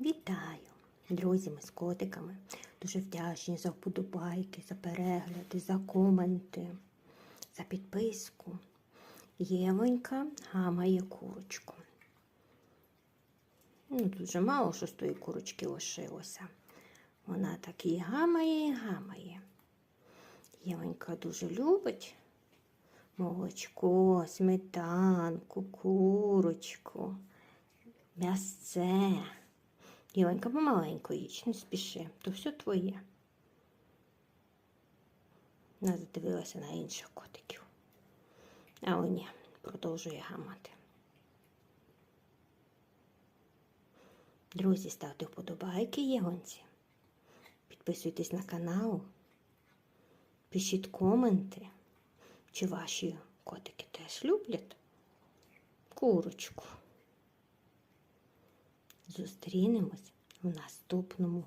Вітаю! Друзі, ми з котиками. Дуже вдячні за вподобайки, за перегляди, за коменти, за підписку. Євонька гамає курочку. Ну, дуже мало що з тої курочки лишилося. Вона так і гамає, і гамає. Євонька дуже любить молочко, сметанку, курочку, м'ясце. Євонька, помаленько їж, не спіши, то все твоє. Вона задивилася на інших котиків. Але ні, продовжує гамати. Друзі, ставте вподобайки Єгонці. Підписуйтесь на канал. Пишіть коменти. Чи ваші котики теж люблять курочку? Зустрінемось в наступному